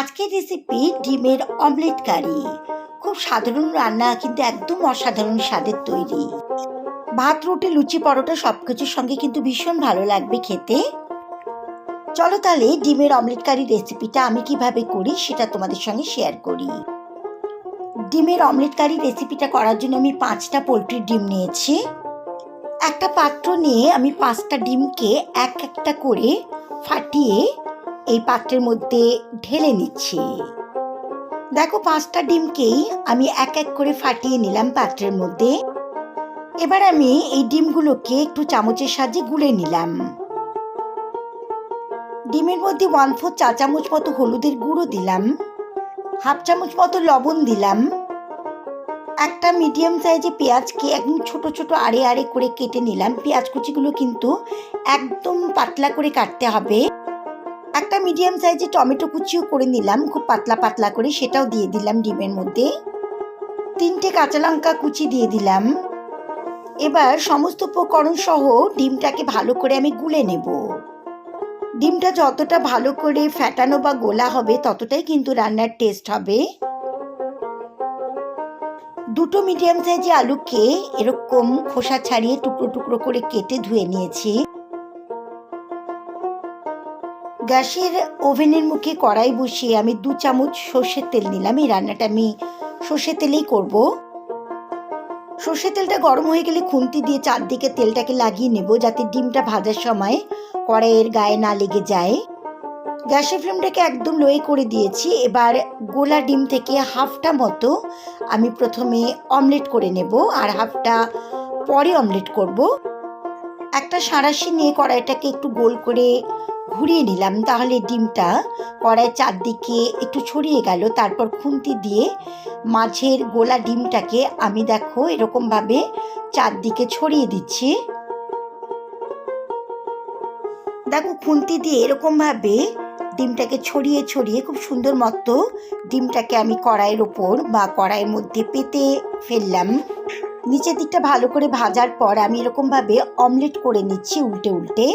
আজকের রেসিপি ডিমের অমলেট কারি খুব সাধারণ রান্না, কিন্তু একদম অসাধারণ স্বাদের তৈরি। ভাত, রুটি, লুচি, পরোটা সব কিছুর সঙ্গে কিন্তু ভীষণ ভালো লাগবে খেতে। চলো তাহলে ডিমের অমলেট কারি রেসিপিটা আমি কীভাবে করি সেটা তোমাদের সঙ্গে শেয়ার করি। ডিমের অমলেট কারি রেসিপিটা করার জন্য আমি পাঁচটা পোলট্রির ডিম নিয়েছি। একটা পাত্র নিয়ে আমি পাঁচটা ডিমকে এক একটা করে ফাটিয়ে এই পাত্রের মধ্যে ঢেলে নিচ্ছি। দেখো পাঁচটা ডিমকেই আমি এক এক করে ফাটিয়ে নিলাম পাত্রের মধ্যে। এবার আমি এই ডিমগুলোকে একটু চামচের সাহায্যে গুলে নিলাম। ডিমের মধ্যে ওয়ান ফোর চা চামচ মতো হলুদের গুঁড়ো দিলাম। হাফ চামচ মতো লবণ দিলাম। একটা মিডিয়াম সাইজে পেঁয়াজকে একদম ছোট ছোট আড়ে আড়ে করে কেটে নিলাম। পেঁয়াজ কুচিগুলো কিন্তু একদম পাতলা করে কাটতে হবে। একটা মিডিয়াম সাইজে টমেটো কুচিও করে নিলাম, খুব পাতলা পাতলা করে, সেটাও দিয়ে দিলাম ডিমের মধ্যে। তিনটে কাঁচা লঙ্কা কুচি দিয়ে দিলাম। এবার সমস্ত উপকরণ সহ ডিমটাকে ভালো করে আমি গুলে নেব। ডিমটা যতটা ভালো করে ফ্যাটানো বা গোলা হবে, ততটাই কিন্তু রান্নার টেস্ট হবে। দুটো মিডিয়াম সাইজে আলুকে এরকম খোসা ছাড়িয়ে টুকরো টুকরো করে কেটে ধুয়ে নিয়েছি। গ্যাসের ওভেনের মুখে কড়াই বসিয়ে আমি দু চামচ সর্ষের তেল নিলাম। এই রান্নাটা আমি সর্ষের তেলেই করব। সর্ষের তেলটা গরম হয়ে গেলে খুন্তি দিয়ে চারদিকে তেলটাকে লাগিয়ে নেব যাতে ডিমটা ভাজার সময় কড়াইয়ের গায়ে না লেগে যায়। গ্যাসের ফ্লেমটাকে একদম লোয়ে করে দিয়েছি। এবার গোলা ডিম থেকে হাফটা মতো আমি প্রথমে অমলেট করে নেব আর হাফটা পরে অমলেট করব। একটা সাঁড়াশি নিয়ে কড়াইটাকে একটু গোল করে ঘুরিয়ে নিলাম। তাহলে ডিমটা কড়াই চারদিকে একটু ছড়িয়ে গেল। তারপর খুন্তি দিয়ে মাছের গোলা ডিমটাকে আমি দেখো এরকমভাবে চারদিকে ছড়িয়ে দিচ্ছি। দেখো খুন্তি দিয়ে এরকমভাবে ডিমটাকে ছড়িয়ে ছড়িয়ে খুব সুন্দর মতো ডিমটাকে আমি কড়াইয়ের ওপর বা কড়াইয়ের মধ্যে পেতে ফেললাম। নিচের দিকটা ভালো করে ভাজার পর আমি এরকমভাবে অমলেট করে নিচ্ছি উল্টে উল্টে।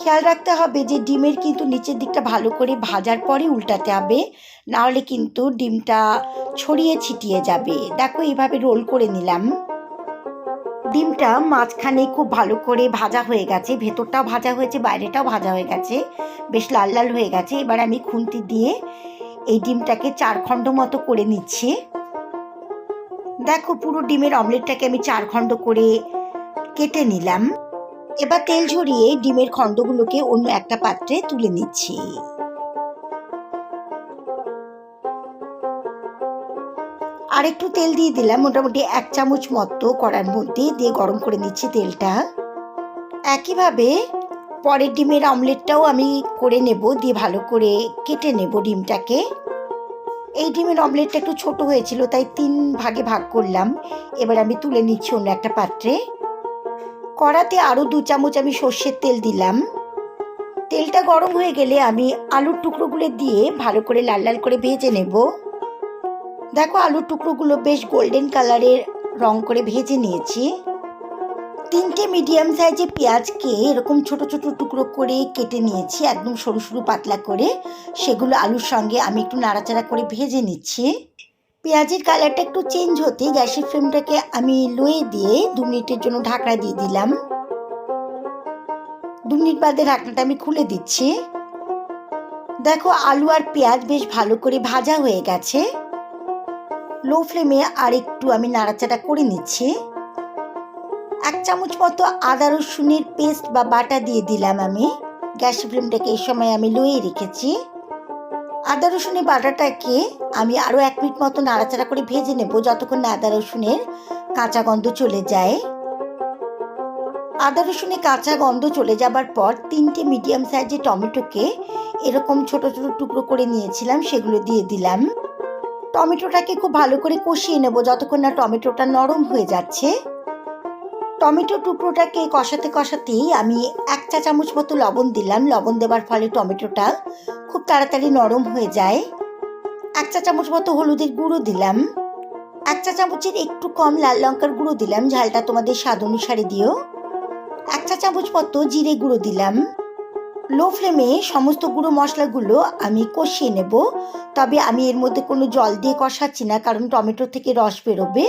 খেয়াল রাখতে হবে যে ডিমের কিন্তু নিচের দিকটা ভালো করে ভাজার পরে উল্টাতে হবে নাহলে কিন্তু ডিমটা ছড়িয়ে ছিটিয়ে যাবে। দেখো এইভাবে রোল করে নিলাম। ডিমটা মাঝখানে খুব ভালো করে ভাজা হয়ে গেছে, ভেতরটাও ভাজা হয়েছে, বাইরেটাও ভাজা হয়ে গেছে, বেশ লাল লাল হয়ে গেছে। এবার আমি খুন্তি দিয়ে এই ডিমটাকে চার খণ্ড মতো করে নিচ্ছি। দেখো, পুরো ডিমের অমলেটটাকে আমি চার খণ্ড করে কেটে নিলাম। এবার তেল ঝরিয়ে ডিমের খণ্ডগুলোকে অন্য একটা পাত্রে তুলে নিচ্ছি। আর একটু তেল দিয়ে দিলাম, মোটামুটি এক চামচ মতো কড়ার মধ্যে দিয়ে গরম করে নিচ্ছি তেলটা। একইভাবে পরের ডিমের অমলেটটাও আমি করে নেব, দিয়ে ভালো করে কেটে নেব ডিমটাকে। এই ডিমের অমলেটটা একটু ছোট হয়েছিল, তাই তিন ভাগে ভাগ করলাম। এবার আমি তুলে নিচ্ছি অন্য একটা পাত্রে। কড়াতে আরও দু চামচ আমি সর্ষের তেল দিলাম। তেলটা গরম হয়ে গেলে আমি আলুর টুকরোগুলো দিয়ে ভালো করে লাল লাল করে ভেজে নেব। দেখো আলুর টুকরোগুলো বেশ গোল্ডেন কালারের রং করে ভেজে নিয়েছি। তিনটে মিডিয়াম সাইজে পেঁয়াজকে এরকম ছোট ছোট টুকরো করে কেটে নিয়েছি, একদম সরু সরু পাতলা করে। সেগুলো আলুর সঙ্গে আমি একটু নাড়াচাড়া করে ভেজে নিচ্ছি। পেঁয়াজের কালারটা একটু চেঞ্জ হতে গ্যাসের ফ্লেমটাকে আমি লোয়ে দিয়ে দু মিনিটের জন্য ঢাকনা দিয়ে দিলাম। দু মিনিট বাদে ঢাকনাটা আমি খুলে দিচ্ছি। দেখো আলু আর পেঁয়াজ বেশ ভালো করে ভাজা হয়ে গেছে। লো ফ্লেমে আর একটু আমি নাড়াচাড়া করে নিচ্ছি। এক চামচ মতো আদা রসুনের পেস্ট বা বাটা দিয়ে দিলাম আমি। গ্যাস ফ্লেমটাকে এই সময় আমি লুয়ে রেখেছি। আদা রসুনের বাটাটাকে আমি আরও এক মিনিট মতো নাড়াচাড়া করে ভেজে নেব যতক্ষণ না আদা রসুনের কাঁচা গন্ধ চলে যায়। আদা রসুনের কাঁচা গন্ধ চলে যাবার পর তিনটে মিডিয়াম সাইজের টমেটোকে এরকম ছোট ছোট টুকরো করে নিয়েছিলাম, সেগুলো দিয়ে দিলাম। টমেটোটাকে খুব ভালো করে কষিয়ে নেব যতক্ষণ না টমেটোটা নরম হয়ে যাচ্ছে। টমেটো টুকরোটাকে কষাতে কষাতেই আমি এক চা চামচ মতো লবণ দিলাম। লবণ দেওয়ার ফলে টমেটোটা খুব তাড়াতাড়ি নরম হয়ে যায়। এক চা চামচ মতো হলুদের গুঁড়ো দিলাম। এক চা চামচের একটু কম লাল লঙ্কার গুঁড়ো দিলাম। ঝালটা তোমাদের স্বাদ অনুসারে দিও। এক চা চামচ মতো জিরে গুঁড়ো দিলাম। লো ফ্লেমে সমস্ত গুঁড়ো মশলাগুলো আমি কষিয়ে নেব। তবে আমি এর মধ্যে কোনো জল দিয়ে কষাচ্ছি না, কারণ টমেটো থেকে রস বেরোবে,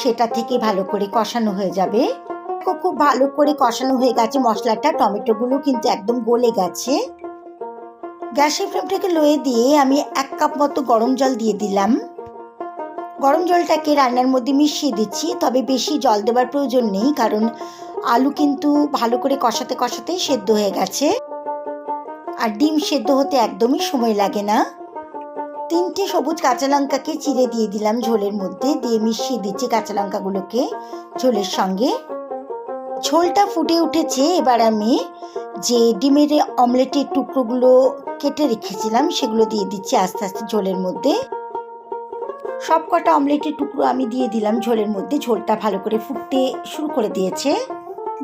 সেটা থেকে ভালো করে কষানো হয়ে যাবে। খুব ভালো করে কষানো হয়ে গেছে মশলাটা, টমেটোগুলো কিন্তু একদম গলে গেছে। গ্যাসের ফ্লেমটাকে লোয়ে দিয়ে আমি এক কাপ মতো গরম জল দিয়ে দিলাম। গরম জলটাকে রান্নার মধ্যে মিশিয়ে দিচ্ছি, তবে বেশি জল দেওয়ার প্রয়োজন নেই, কারণ আলু কিন্তু ভালো করে কষাতে কষাতেই সেদ্ধ হয়ে গেছে। আর ডিম সেদ্ধ হতে একদমই সময় লাগে না। তিনটে সবুজ কাঁচা লঙ্কাকে চিড়ে দিয়ে দিলাম ঝোলের মধ্যে, দিয়ে মিশিয়ে দিচ্ছি কাঁচা লঙ্কাগুলোকে ঝোলের সঙ্গে। ঝোলটা ফুটে উঠেছে, এবার আমি যে ডিমের অমলেটের টুকরোগুলো কেটে রেখেছিলাম, সেগুলো দিয়ে দিচ্ছি আস্তে আস্তে ঝোলের মধ্যে। সব কটা অমলেটের টুকরো আমি দিয়ে দিলাম ঝোলের মধ্যে, ঝোলটা ভালো করে ফুটতে শুরু করে দিয়েছে।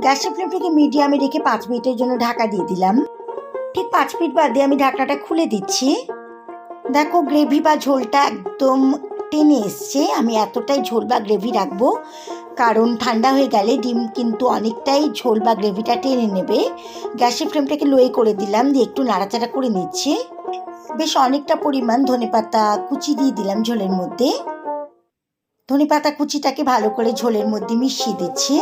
গ্যাসের ফ্লেমটাকে মিডিয়ামে রেখে পাঁচ মিনিটের জন্য ঢাকা দিয়ে দিলাম। ঠিক পাঁচ মিনিট বাদে আমি ঢাকনাটা খুলে দিচ্ছি। দেখো গ্রেভি বা ঝোলটা একদম টেনে এসছে। আমি এতটাই ঝোল বা গ্রেভি রাখব, কারণ ঠান্ডা হয়ে গেলে ডিম কিন্তু অনেকটাই ঝোল বা গ্রেভিটা টেনে নেবে। গ্যাসের ফ্লেমটাকে লোয়ে করে দিলাম, দিয়ে একটু নাড়াচাড়া করে নিচ্ছি। বেশ অনেকটা পরিমাণ ধনেপাতা কুচি দিয়ে দিলাম ঝোলের মধ্যে। ধনেপাতা কুচিটাকে ভালো করে ঝোলের মধ্যে মিশিয়ে দিচ্ছি।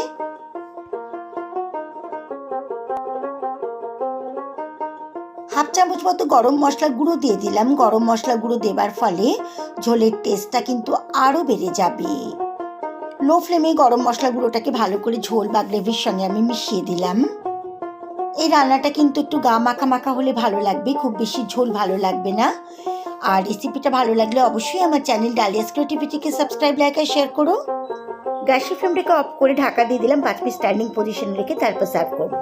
হাফ চামচ মতো গরম মশলা গুঁড়ো দিয়ে দিলাম। গরম মশলা গুঁড়ো দেবার ফলে ঝোলের টেস্টটা কিন্তু আরও বেড়ে যাবে। লো ফ্লেমে গরম মশলা গুঁড়োটাকে ভালো করে ঝোল বা গ্রেভির সঙ্গে আমি মিশিয়ে দিলাম। এই রান্নাটা কিন্তু একটু গা মাখা মাখা হলে ভালো লাগবে, খুব বেশি ঝোল ভালো লাগবে না। আর রেসিপিটা ভালো লাগলে অবশ্যই আমার চ্যানেল ডালিয়াস ক্রিয়েটিভিটিকে সাবস্ক্রাইব লাইক আর শেয়ার করো। গ্যাসের ফ্লেমটাকে অফ করে ঢাকা দিয়ে দিলাম, পাঁচ মিনিট স্ট্যান্ডিং পজিশন রেখে তারপর সার্ভ করব।